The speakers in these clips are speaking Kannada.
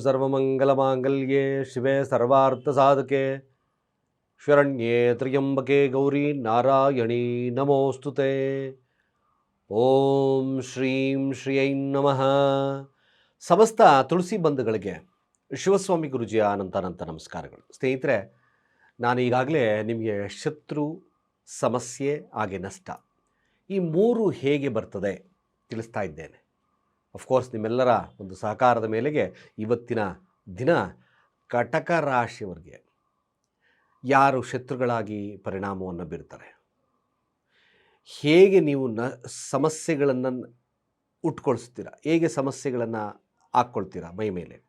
ಸರ್ವಮಂಗಲಮಾಂಗಲ್ಯೆ ಶಿವೆ ಸರ್ವಾರ್ಥಸಾಧಕೆ. ಶರಣ್ಯೆ ತ್ರ್ಯಂಬಕೆ ಗೌರಿ ನಾರಾಯಣಿ ನಮೋಸ್ತುತೆ ಓಂ ಶ್ರೀಂ ಶ್ರೀಯೈ ನಮಃ. ಸಮಸ್ತ ತುಳಸಿ ಬಂಧುಗಳಿಗೆ ಶಿವಸ್ವಾಮಿ ಗುರುಜಿಯ ಅನಂತ ಅನಂತ ನಮಸ್ಕಾರಗಳು. ಸ್ನೇಹಿತರೆ, ನಾನು ಈಗಾಗಲೇ ನಿಮಗೆ ಶತ್ರು, ಸಮಸ್ಯೆ, ಹಾಗೆ ನಷ್ಟ ಈ ಮೂರು ಹೇಗೆ ಬರ್ತದೆ ತಿಳಿಸ್ತಾ ಇದ್ದೇನೆ. ಅಫ್ಕೋರ್ಸ್ ನಿಮ್ಮೆಲ್ಲರ ಒಂದು ಸಹಕಾರದ ಮೇಲೆಗೆ ಇವತ್ತಿನ ದಿನ ಕಟಕ ರಾಶಿಯವರಿಗೆ ಯಾರು ಶತ್ರುಗಳಾಗಿ ಪರಿಣಾಮವನ್ನು ಬೀರ್ತಾರೆ? ಹೇಗೆ ನೀವು ನ, ಸಮಸ್ಯೆಗಳನ್ನು ಉಟ್ಕೊಳಿಸ್ತೀರಾ? ಹೇಗೆ ಸಮಸ್ಯೆಗಳನ್ನು ಹಾಕ್ಕೊಳ್ತೀರಾ ಮೈ ಮೇಲೆ?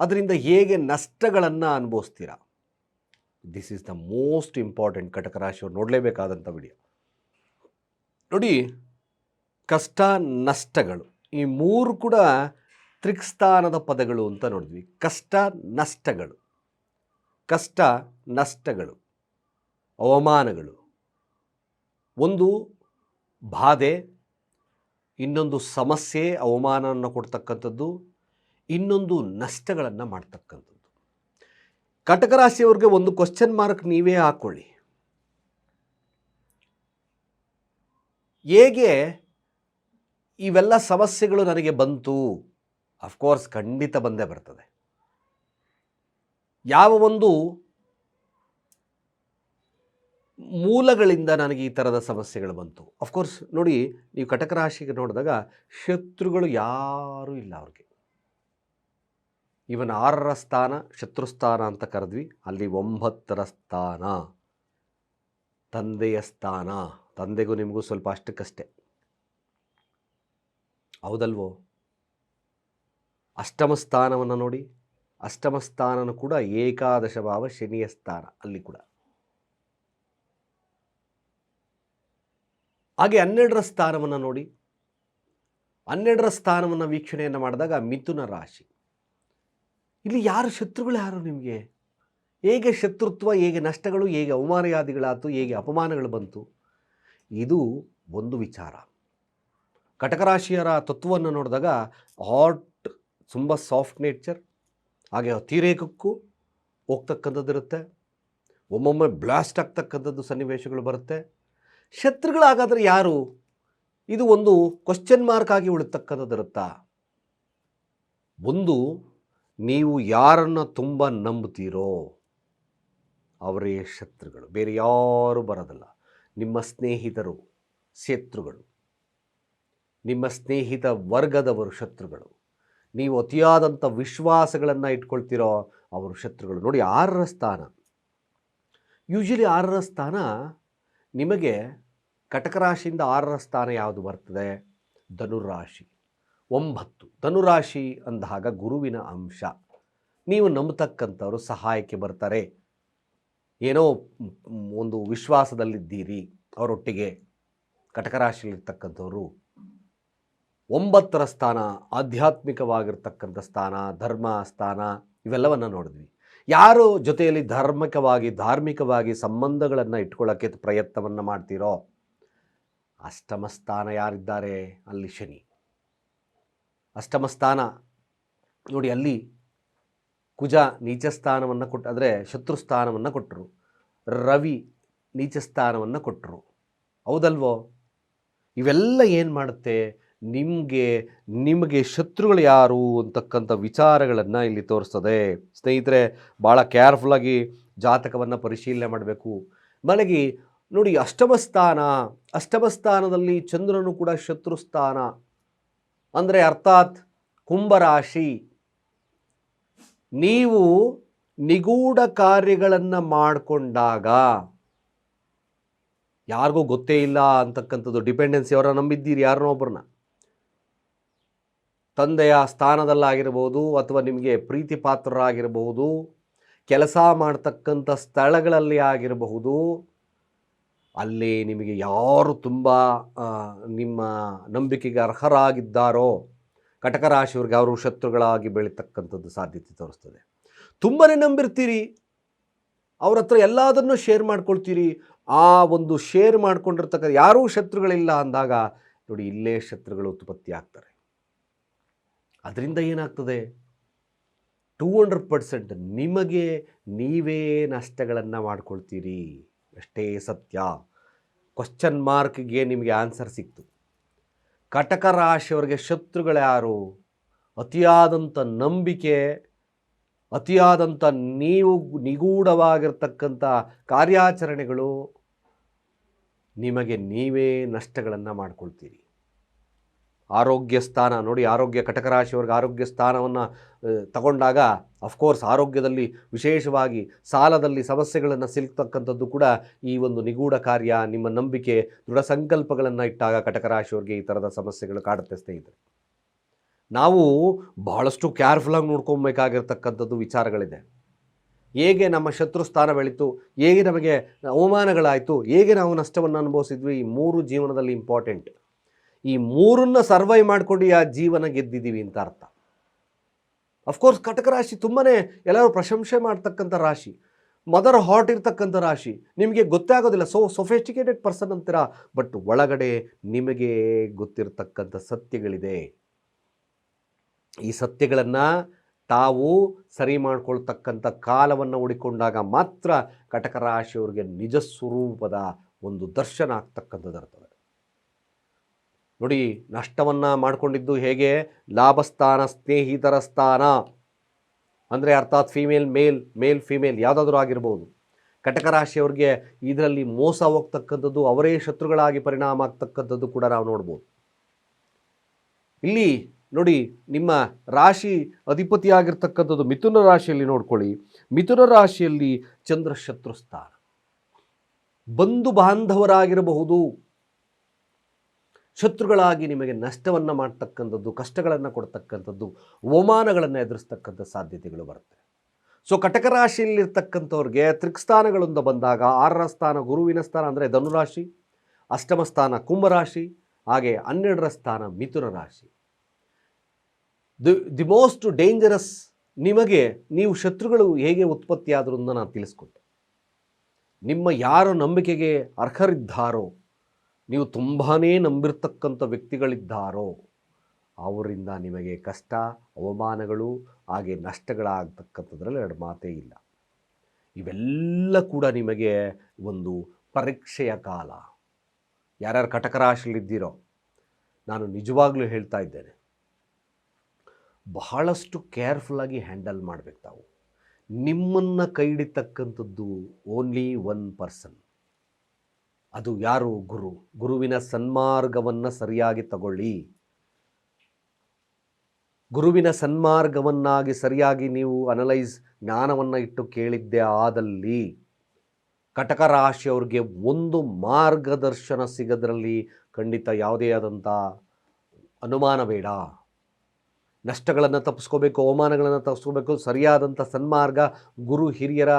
ಅದರಿಂದ ಹೇಗೆ ನಷ್ಟಗಳನ್ನು ಅನುಭವಿಸ್ತೀರಾ? This is the most important ಕಟಕ ರಾಶಿಯವರು ನೋಡಲೇಬೇಕಾದಂಥ ವಿಡಿಯೋ. ನೋಡಿ, ಕಷ್ಟ ನಷ್ಟಗಳು. ಈ ಮೂರು ಕೂಡ ತ್ರಿಕ್ಸ್ಥಾನದ ಪದಗಳು ಅಂತ ನೋಡಿದ್ವಿ. ಕಷ್ಟ, ನಷ್ಟಗಳು. ಕಷ್ಟ, ನಷ್ಟಗಳು. ಅವಮಾನಗಳು. ಒಂದು ಬಾಧೆ, ಇನ್ನೊಂದು ಸಮಸ್ಯೆ ಅವಮಾನವನ್ನು ಕೊಡ್ತಕ್ಕಂಥದ್ದು, ಇನ್ನೊಂದು ನಷ್ಟಗಳನ್ನು ಮಾಡ್ತಕ್ಕಂಥದ್ದು. ಕಟಕ ರಾಶಿಯವ್ರಿಗೆ ಒಂದು ಕ್ವಶನ್ ಮಾರ್ಕ್ ನೀವೇ ಹಾಕ್ಕೊಳ್ಳಿ ಹೇಗೆ ಇವೆಲ್ಲ ಸಮಸ್ಯೆಗಳು ನನಗೆ ಬಂತು. ಅಫ್ಕೋರ್ಸ್ ಖಂಡಿತ ಬಂದೇ ಬರ್ತದೆ. ಯಾವ ಒಂದು ಮೂಲಗಳಿಂದ ನನಗೆ ಈ ಥರದ ಸಮಸ್ಯೆಗಳು ಬಂತು. ಅಫ್ಕೋರ್ಸ್ ನೋಡಿ, ನೀವು ಕಟಕ ರಾಶಿಗೆ ನೋಡಿದಾಗ ಶತ್ರುಗಳು ಯಾರೂ ಇಲ್ಲ ಅವ್ರಿಗೆ. ಇವನ್ ಆರರ ಸ್ಥಾನ ಶತ್ರುಸ್ಥಾನ ಅಂತ ಕರೆದ್ವಿ, ಅಲ್ಲಿ ಒಂಬತ್ತರ ಸ್ಥಾನ. ತಂದೆಯ ಸ್ಥಾನ. ತಂದೆಗೂ ನಿಮಗೂ ಸ್ವಲ್ಪ ಅಷ್ಟಕ್ಕಷ್ಟೇ. ಹೌದಲ್ವೋ? ಅಷ್ಟಮ ಸ್ಥಾನವನ್ನು ನೋಡಿ, ಅಷ್ಟಮ ಸ್ಥಾನನೂ ಕೂಡ ಏಕಾದಶ ಭಾವ ಶನಿಯ ಸ್ಥಾನ, ಅಲ್ಲಿ ಕೂಡ. ಹಾಗೆ ಹನ್ನೆರಡರ ಸ್ಥಾನವನ್ನು ನೋಡಿ, ಹನ್ನೆರಡರ ಸ್ಥಾನವನ್ನು ವೀಕ್ಷಣೆಯನ್ನು ಮಾಡಿದಾಗ ಮಿಥುನ ರಾಶಿ. ಇಲ್ಲಿ ಯಾರು ಶತ್ರುಗಳು ಯಾರು ನಿಮಗೆ? ಹೇಗೆ ಶತ್ರುತ್ವ, ಹೇಗೆ ನಷ್ಟಗಳು, ಹೇಗೆ ಅವಮಾನಯಾದಿಗಳಾಯ್ತು ಹೇಗೆ ಅಪಮಾನಗಳು ಬಂತು? ಇದು ಒಂದು ವಿಚಾರ. ಕಟಕರಾಶಿಯರ ತತ್ವವನ್ನು ನೋಡಿದಾಗ ಹಾಟ್ ತುಂಬ ಸಾಫ್ಟ್ ನೇಚರ್, ಹಾಗೆ ಅತಿರೇಕಕ್ಕೂ ಹೋಗ್ತಕ್ಕಂಥದ್ದಿರುತ್ತೆ ಒಮ್ಮೊಮ್ಮೆ ಬ್ಲಾಸ್ಟ್ ಆಗ್ತಕ್ಕಂಥದ್ದು ಸನ್ನಿವೇಶಗಳು ಬರುತ್ತೆ. ಶತ್ರುಗಳಾಗಾದರೆ ಯಾರು? ಇದು ಒಂದು ಕ್ವಶನ್ ಮಾರ್ಕ್ ಆಗಿ ಉಳಿತಕ್ಕಂಥದ್ದಿರುತ್ತಾ ಒಂದು, ನೀವು ಯಾರನ್ನು ತುಂಬ ನಂಬ್ತೀರೋ ಅವರೇ ಶತ್ರುಗಳು. ಬೇರೆ ಯಾರೂ ಬರೋದಲ್ಲ. ನಿಮ್ಮ ಸ್ನೇಹಿತರು, ಶತ್ರುಗಳು. ನಿಮ್ಮ ಸ್ನೇಹಿತ ವರ್ಗದವರು ಶತ್ರುಗಳು. ನೀವು ಅತಿಯಾದಂಥ ವಿಶ್ವಾಸಗಳನ್ನು ಇಟ್ಕೊಳ್ತಿರೋ ಅವರು ಶತ್ರುಗಳು. ನೋಡಿ, ಆರರ ಸ್ಥಾನ. ಯೂಶಲಿ ಆರರ ಸ್ಥಾನ ನಿಮಗೆ ಕಟಕ ರಾಶಿಯಿಂದ ಆರರ ಸ್ಥಾನ ಯಾವುದು ಬರ್ತದೆ? ಧನುರಾಶಿ. ಒಂಬತ್ತು. ಧನುರಾಶಿ ಅಂದಾಗ ಗುರುವಿನ ಅಂಶ. ನೀವು ನಂಬತಕ್ಕಂಥವರು ಸಹಾಯಕ್ಕೆ ಬರ್ತಾರೆ. ಏನೋ ಒಂದು ವಿಶ್ವಾಸದಲ್ಲಿದ್ದೀರಿ. ಅವರೊಟ್ಟಿಗೆ ಕಟಕ ರಾಶಿಯಲ್ಲಿರ್ತಕ್ಕಂಥವ್ರು ಒಂಬತ್ತರ ಸ್ಥಾನ, ಆಧ್ಯಾತ್ಮಿಕವಾಗಿರ್ತಕ್ಕಂಥ ಸ್ಥಾನ, ಧರ್ಮ ಸ್ಥಾನ, ಇವೆಲ್ಲವನ್ನು ನೋಡಿದ್ವಿ. ಯಾರು ಜೊತೆಯಲ್ಲಿ ಧಾರ್ಮಿಕವಾಗಿ ಧಾರ್ಮಿಕವಾಗಿ ಸಂಬಂಧಗಳನ್ನು ಇಟ್ಕೊಳ್ಳೋಕ್ಕೆ ಪ್ರಯತ್ನವನ್ನು ಮಾಡ್ತೀರೋ ಅಷ್ಟಮ ಸ್ಥಾನ ಯಾರಿದ್ದಾರೆ? ಅಲ್ಲಿ ಶನಿ. ಅಷ್ಟಮ ಸ್ಥಾನ, ನೋಡಿ ಅಲ್ಲಿ ಕುಜ ನೀಚ ಸ್ಥಾನವನ್ನು ಕೊಟ್ಟು ಅಂದರೆ ಶತ್ರು ಸ್ಥಾನವನ್ನು ಕೊಟ್ಟರು ರವಿ ನೀಚ ಸ್ಥಾನವನ್ನು ಕೊಟ್ಟರು ಹೌದಲ್ವೋ? ಇವೆಲ್ಲ ಏನು ಮಾಡುತ್ತೆ? ನಿಮಗೆ ನಿಮಗೆ ಶತ್ರುಗಳು ಯಾರು ಅಂತಕ್ಕಂಥ ವಿಚಾರಗಳನ್ನು ಇಲ್ಲಿ ತೋರಿಸ್ತದೆ. ಸ್ನೇಹಿತರೆ, ಭಾಳ ಕೇರ್ಫುಲ್ಲಾಗಿ ಜಾತಕವನ್ನು ಪರಿಶೀಲನೆ ಮಾಡಬೇಕು. ಮಲಗಿ, ನೋಡಿ ಅಷ್ಟಮ ಸ್ಥಾನ, ಅಷ್ಟಮ ಸ್ಥಾನದಲ್ಲಿ ಚಂದ್ರನು ಕೂಡ ಶತ್ರು ಸ್ಥಾನ. ಅಂದರೆ ಅರ್ಥಾತ್ ಕುಂಭರಾಶಿ ನೀವು ನಿಗೂಢ ಕಾರ್ಯಗಳನ್ನು ಮಾಡಿಕೊಂಡಾಗ ಯಾರಿಗೂ ಗೊತ್ತೇ ಇಲ್ಲ ಅಂತಕ್ಕಂಥದ್ದು. ಡಿಪೆಂಡೆನ್ಸಿ ಅವರ ನಂಬಿದ್ದೀರಿ ಯಾರನ್ನೋ ಒಬ್ಬರನ್ನ ತಂದೆಯ ಸ್ಥಾನದಲ್ಲಾಗಿರ್ಬೋದು ಅಥವಾ ನಿಮಗೆ ಪ್ರೀತಿ ಪಾತ್ರರಾಗಿರಬಹುದು ಕೆಲಸ ಮಾಡ್ತಕ್ಕಂಥ ಸ್ಥಳಗಳಲ್ಲಿ ಆಗಿರಬಹುದು, ಅಲ್ಲಿ ನಿಮಗೆ ಯಾರು ತುಂಬ ನಿಮ್ಮ ನಂಬಿಕೆಗೆ ಅರ್ಹರಾಗಿದ್ದಾರೋ ಕಟಕ ರಾಶಿಯವ್ರಿಗೆ ಅವರು ಶತ್ರುಗಳಾಗಿ ಬೆಳೀತಕ್ಕಂಥದ್ದು ಸಾಧ್ಯತೆ ತೋರಿಸ್ತದೆ. ತುಂಬಾ ನಂಬಿರ್ತೀರಿ. ಅವ್ರ ಹತ್ರ ಎಲ್ಲದನ್ನು ಶೇರ್ ಮಾಡ್ಕೊಳ್ತೀರಿ. ಆ ಒಂದು ಶೇರ್ ಮಾಡ್ಕೊಂಡಿರ್ತಕ್ಕಂಥ ಯಾರೂ ಶತ್ರುಗಳಿಲ್ಲ ಅಂದಾಗ, ನೋಡಿ ಇಲ್ಲೇ ಶತ್ರುಗಳು ಉತ್ಪತ್ತಿ ಆಗ್ತಾರೆ. ಅದರಿಂದ ಏನಾಗ್ತದೆ? ಟೂ ಹಂಡ್ರೆಡ್ ಪರ್ಸೆಂಟ್ ನಿಮಗೆ ನೀವೇ ನಷ್ಟಗಳನ್ನು ಮಾಡ್ಕೊಳ್ತೀರಿ. ಅಷ್ಟೇ ಸತ್ಯ. ಕ್ವಶನ್ ಮಾರ್ಕ್ಗೆ ನಿಮಗೆ ಆನ್ಸರ್ ಸಿಕ್ತು. ಕಟಕ ರಾಶಿಯವರಿಗೆ ಶತ್ರುಗಳು ಯಾರು? ಅತಿಯಾದಂಥ ನಂಬಿಕೆ ಅತಿಯಾದಂಥ ನೀವು ನಿಗೂಢವಾಗಿರ್ತಕ್ಕಂಥ ಕಾರ್ಯಾಚರಣೆಗಳು ನಿಮಗೆ ನೀವೇ ನಷ್ಟಗಳನ್ನು ಮಾಡ್ಕೊಳ್ತೀರಿ. ಆರೋಗ್ಯ ಸ್ಥಾನ, ನೋಡಿ ಆರೋಗ್ಯ ಕಟಕ ರಾಶಿಯವ್ರಿಗೆ ಆರೋಗ್ಯ ಸ್ಥಾನವನ್ನು ತಗೊಂಡಾಗ ಅಫ್ಕೋರ್ಸ್ ಆರೋಗ್ಯದಲ್ಲಿ ವಿಶೇಷವಾಗಿ ಸಾಲದಲ್ಲಿ ಸಮಸ್ಯೆಗಳನ್ನು ಸಿಲುಕ್ತಕ್ಕಂಥದ್ದು ಕೂಡ ಈ ಒಂದು ನಿಗೂಢ ಕಾರ್ಯ, ನಿಮ್ಮ ನಂಬಿಕೆ, ದೃಢ ಸಂಕಲ್ಪಗಳನ್ನು ಇಟ್ಟಾಗ ಕಟಕ ರಾಶಿಯವ್ರಿಗೆ ಈ ಥರದ ಸಮಸ್ಯೆಗಳು ಕಾಡುತ್ತೆ ಸ್ನೇಹಿತರೆ. ನಾವು ಬಹಳಷ್ಟು ಕೇರ್ಫುಲ್ಲಾಗಿ ನೋಡ್ಕೊಬೇಕಾಗಿರ್ತಕ್ಕಂಥದ್ದು ವಿಚಾರಗಳಿದೆ. ಹೇಗೆ ನಮ್ಮ ಶತ್ರು ಸ್ಥಾನ ಬೆಳೀತು, ಹೇಗೆ ನಮಗೆ ಅವಮಾನಗಳಾಯಿತು, ಹೇಗೆ ನಾವು ನಷ್ಟವನ್ನು ಅನುಭವಿಸಿದ್ವಿ, ಈ ಮೂರು ಜೀವನದಲ್ಲಿ ಇಂಪಾರ್ಟೆಂಟ್ ಈ ಮೂರನ್ನ ಸರ್ವೈವ್ ಮಾಡಿಕೊಂಡು ಆ ಜೀವನ ಗೆದ್ದಿದ್ದೀವಿ ಅಂತ ಅರ್ಥ. ಅಫ್ಕೋರ್ಸ್ ಕಟಕ ರಾಶಿ ತುಂಬಾ ಎಲ್ಲರೂ ಪ್ರಶಂಸೆ ಮಾಡ್ತಕ್ಕಂಥ ರಾಶಿ. ಮದರ್ ಹಾಟ್ ಇರ್ತಕ್ಕಂಥ ರಾಶಿ. ನಿಮಗೆ ಗೊತ್ತಾಗೋದಿಲ್ಲ ಸೊ ಸೊಫೆಸ್ಟಿಕೇಟೆಡ್ ಪರ್ಸನ್ ಅಂತೀರ? ಬಟ್ ಒಳಗಡೆ ನಿಮಗೆ ಗೊತ್ತಿರತಕ್ಕಂಥ ಸತ್ಯಗಳಿದೆ. ಈ ಸತ್ಯಗಳನ್ನು ತಾವು ಸರಿ ಮಾಡ್ಕೊಳ್ತಕ್ಕಂಥ ಕಾಲವನ್ನು ಹುಡಿಕೊಂಡಾಗ ಮಾತ್ರ ಕಟಕ ರಾಶಿಯವರಿಗೆ ನಿಜ ಸ್ವರೂಪದ ಒಂದು ದರ್ಶನ ಆಗ್ತಕ್ಕಂಥದ್ದು ನೋಡಿ, ನಷ್ಟವನ್ನು ಮಾಡಿಕೊಂಡಿದ್ದು ಹೇಗೆ? ಲಾಭಸ್ಥಾನ ಸ್ನೇಹಿತರ ಸ್ಥಾನ ಅಂದರೆ ಅರ್ಥಾತ್ ಫೀಮೇಲ್, ಮೇಲ್ ಮೇಲ್, ಫೀಮೇಲ್ ಯಾವುದಾದ್ರೂ ಆಗಿರ್ಬೋದು. ಕಟಕ ರಾಶಿಯವ್ರಿಗೆ ಇದರಲ್ಲಿ ಮೋಸ ಹೋಗ್ತಕ್ಕಂಥದ್ದು ಅವರೇ ಶತ್ರುಗಳಾಗಿ ಪರಿಣಾಮ ಆಗ್ತಕ್ಕಂಥದ್ದು ಕೂಡ ನಾವು ನೋಡ್ಬೋದು. ಇಲ್ಲಿ ನೋಡಿ, ನಿಮ್ಮ ರಾಶಿ ಅಧಿಪತಿಯಾಗಿರ್ತಕ್ಕಂಥದ್ದು ಮಿಥುನ ರಾಶಿಯಲ್ಲಿ ನೋಡ್ಕೊಳ್ಳಿ. ಮಿಥುನ ರಾಶಿಯಲ್ಲಿ ಚಂದ್ರ ಶತ್ರು ಸ್ಥಾನ ಬಂಧು ಬಾಂಧವರಾಗಿರಬಹುದು. ಶತ್ರುಗಳಾಗಿ ನಿಮಗೆ ನಷ್ಟವನ್ನು ಮಾಡ್ತಕ್ಕಂಥದ್ದು, ಕಷ್ಟಗಳನ್ನು ಕೊಡ್ತಕ್ಕಂಥದ್ದು, ಅವಮಾನಗಳನ್ನು ಎದುರಿಸ್ತಕ್ಕಂಥ ಸಾಧ್ಯತೆಗಳು ಬರುತ್ತೆ. ಸೊ ಕಟಕ ರಾಶಿಯಲ್ಲಿರ್ತಕ್ಕಂಥವ್ರಿಗೆ ತ್ರಿಕ್ಸ್ಥಾನಗಳಿಂದ ಬಂದಾಗ ಆರರ ಸ್ಥಾನ, ಗುರುವಿನ ಸ್ಥಾನ ಅಂದರೆ ಧನುರಾಶಿ ಅಷ್ಟಮ ಸ್ಥಾನ ಕುಂಭರಾಶಿ ಹಾಗೆ ಹನ್ನೆರಡರ ಸ್ಥಾನ ಮಿಥುನ ರಾಶಿ. ದಿ ದಿ ಮೋಸ್ಟ್ ಡೇಂಜರಸ್ ನಿಮಗೆ, ನೀವು ಶತ್ರುಗಳು ಹೇಗೆ ಉತ್ಪತ್ತಿಯಾದರೂ ನಾನು ತಿಳಿಸ್ಕೊಟ್ಟೆ ನಿಮ್ಮ ಯಾರು ನಂಬಿಕೆಗೆ ಅರ್ಹರಿದ್ದಾರೋ ನೀವು ತುಂಬಾ ನಂಬಿರ್ತಕ್ಕಂಥ ವ್ಯಕ್ತಿಗಳಿದ್ದಾರೋ, ಅವರಿಂದ ನಿಮಗೆ ಕಷ್ಟ, ಅವಮಾನಗಳು, ಹಾಗೆ ನಷ್ಟಗಳಾಗ್ತಕ್ಕಂಥದ್ರಲ್ಲಿ ಎರಡು ಮಾತೇ ಇಲ್ಲ. ಇವೆಲ್ಲ ಕೂಡ ನಿಮಗೆ ಒಂದು ಪರೀಕ್ಷೆಯ ಕಾಲ. ಯಾರ್ಯಾರು ಕಟಕ ರಾಶಿಯಲ್ಲಿದ್ದೀರೋ ನಾನು ನಿಜವಾಗ್ಲೂ ಹೇಳ್ತಾ ಇದ್ದೇನೆ, ಬಹಳಷ್ಟು ಕೇರ್ಫುಲ್ಲಾಗಿ ಹ್ಯಾಂಡಲ್ ಮಾಡಬೇಕು ತಾವು. ನಿಮ್ಮನ್ನು ಕೈ ಹಿಡಿತಕ್ಕಂಥದ್ದು ಓನ್ಲಿ ಒನ್ ಪರ್ಸನ್. ಅದು ಯಾರು? ಗುರು. ಗುರುವಿನ ಸನ್ಮಾರ್ಗವನ್ನು ಸರಿಯಾಗಿ ತಗೊಳ್ಳಿ. ಗುರುವಿನ ಸನ್ಮಾರ್ಗವನ್ನಾಗಿ ಸರಿಯಾಗಿ ನೀವು ಅನಲೈಸ್ ಜ್ಞಾನವನ್ನು ಇಟ್ಟು ಕೇಳಿದ್ದೆ ಆದಲ್ಲಿ ಕಟಕ ರಾಶಿಯವ್ರಿಗೆ ಒಂದು ಮಾರ್ಗದರ್ಶನ ಸಿಗೋದ್ರಲ್ಲಿ ಖಂಡಿತ ಯಾವುದೇ ಆದಂಥ ಅನುಮಾನ ಬೇಡ. ನಷ್ಟಗಳನ್ನು ತಪ್ಪಿಸ್ಕೋಬೇಕು ಅವಮಾನಗಳನ್ನು ತಪ್ಪಿಸ್ಕೋಬೇಕು ಸರಿಯಾದಂಥ ಸನ್ಮಾರ್ಗ ಗುರು ಹಿರಿಯರ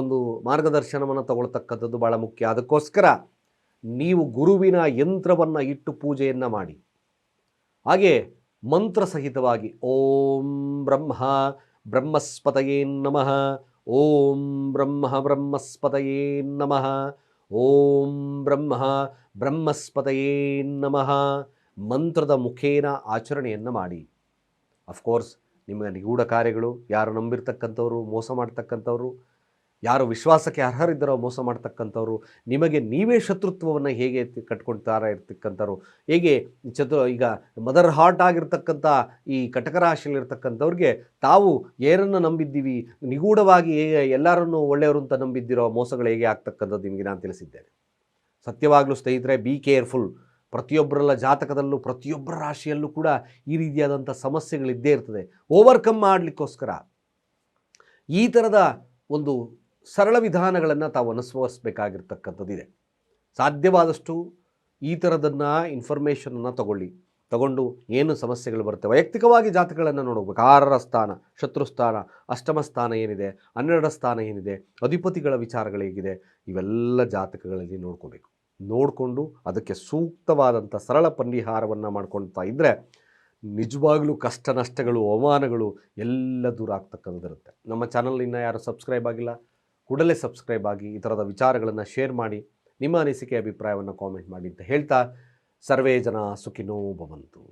ಒಂದು ಮಾರ್ಗದರ್ಶನವನ್ನು ತಗೊಳ್ತಕ್ಕಂಥದ್ದು ಭಾಳ ಮುಖ್ಯ. ಅದಕ್ಕೋಸ್ಕರ ನೀವು ಗುರುವಿನ ಯಂತ್ರವನ್ನು ಇಟ್ಟು ಪೂಜೆಯನ್ನು ಮಾಡಿ. ಹಾಗೆ ಮಂತ್ರ ಸಹಿತವಾಗಿ ಓಂ ಬ್ರಹ್ಮ ಬ್ರಹ್ಮಸ್ಪತಯೇ ನಮಃ, ಓಂ ಬ್ರಹ್ಮ ಬ್ರಹ್ಮಸ್ಪತಯೇ ನಮಃ, ಓಂ ಬ್ರಹ್ಮ ಬ್ರಹ್ಮಸ್ಪತಯೇ ನಮಃ ಮಂತ್ರದ ಮುಖೇನ ಆಚರಣೆಯನ್ನು ಮಾಡಿ. ಅಫ್ಕೋರ್ಸ್ ನಿಮ್ಮ ನಿಗೂಢ ಕಾರ್ಯಗಳು, ಯಾರು ನಂಬಿರ್ತಕ್ಕಂಥವ್ರು, ಮೋಸ ಮಾಡ್ತಕ್ಕಂಥವ್ರು ಯಾರು ವಿಶ್ವಾಸಕ್ಕೆ ಅರ್ಹರಿದ್ದರೋ ಮೋಸ ಮಾಡ್ತಕ್ಕಂಥವ್ರು, ನಿಮಗೆ ನೀವೇ ಶತ್ರುತ್ವವನ್ನು ಹೇಗೆ ಕಟ್ಕೊಳ್ತಾರ ಇರ್ತಕ್ಕಂಥವ್ರು, ಹೇಗೆ ಚತು ಈಗ ಮದರ್ ಹಾರ್ಟ್ ಆಗಿರ್ತಕ್ಕಂಥ ಈ ಕಟಕ ರಾಶಿಯಲ್ಲಿರ್ತಕ್ಕಂಥವ್ರಿಗೆ ತಾವು ಏನನ್ನು ನಂಬಿದ್ದೀವಿ? ನಿಗೂಢವಾಗಿ ಎಲ್ಲರನ್ನೂ ಒಳ್ಳೆಯವರು ಅಂತ ನಂಬಿದ್ದಿರೋ ಮೋಸಗಳು ಹೇಗೆ ಆಗ್ತಕ್ಕಂಥದ್ದು ನಿಮಗೆ ನಾನು ತಿಳಿಸಿದ್ದೇನೆ. ಸತ್ಯವಾಗಲೂ ಸ್ನೇಹಿತರೆ ಬಿ ಕೇರ್ಫುಲ್ ಪ್ರತಿಯೊಬ್ಬರಲ್ಲ ಜಾತಕದಲ್ಲೂ, ಪ್ರತಿಯೊಬ್ಬರ ರಾಶಿಯಲ್ಲೂ ಕೂಡ ಈ ರೀತಿಯಾದಂಥ ಸಮಸ್ಯೆಗಳಿದ್ದೇ ಇರ್ತದೆ. ಓವರ್ಕಮ್ ಮಾಡಲಿಕ್ಕೋಸ್ಕರ ಈ ಥರದ ಒಂದು ಸರಳ ವಿಧಾನಗಳನ್ನು ತಾವು ಅನುಸರಿಸಬೇಕಾಗಿರ್ತಕ್ಕಂಥದ್ದಿದೆ. ಸಾಧ್ಯವಾದಷ್ಟು ಈ ಥರದನ್ನು ಇನ್ಫಾರ್ಮೇಷನನ್ನು ತಗೊಳ್ಳಿ. ತಗೊಂಡು ಏನು ಸಮಸ್ಯೆಗಳು ಬರುತ್ತೆ? ವೈಯಕ್ತಿಕವಾಗಿ ಜಾತಕಗಳನ್ನು ನೋಡಬೇಕು. ಆರರ ಸ್ಥಾನ ಶತ್ರುಸ್ಥಾನ ಅಷ್ಟಮ ಸ್ಥಾನ ಏನಿದೆ, ಹನ್ನೆರಡರ ಸ್ಥಾನ ಏನಿದೆ, ಅಧಿಪತಿಗಳ ವಿಚಾರಗಳು ಹೇಗಿದೆ, ಇವೆಲ್ಲ ಜಾತಕಗಳಲ್ಲಿ ನೋಡ್ಕೋಬೇಕು. ನೋಡಿಕೊಂಡು ಅದಕ್ಕೆ ಸೂಕ್ತವಾದಂಥ ಸರಳ ಪರಿಹಾರವನ್ನು ಮಾಡ್ಕೊಳ್ತಾ ಇದ್ದರೆ ನಿಜವಾಗ್ಲೂ ಕಷ್ಟ ನಷ್ಟಗಳು, ಅವಮಾನಗಳು ಎಲ್ಲ ದೂರ ಆಗ್ತಕ್ಕಂಥದ್ದಿರುತ್ತೆ. ನಮ್ಮ ಚಾನಲ್ ಇನ್ನು ಯಾರು ಸಬ್ಸ್ಕ್ರೈಬ್ ಆಗಿಲ್ಲ ಕೂಡಲೇ ಸಬ್ಸ್ಕ್ರೈಬ್ ಆಗಿ ಈ ಥರದ ವಿಚಾರಗಳನ್ನು ಶೇರ್ ಮಾಡಿ ನಿಮ್ಮ ಅನಿಸಿಕೆ, ಅಭಿಪ್ರಾಯವನ್ನು ಕಾಮೆಂಟ್ ಮಾಡಿ ಅಂತ ಹೇಳ್ತಾ ಸರ್ವೇ ಜನ ಸುಖಿನೋ ಭವಂತು.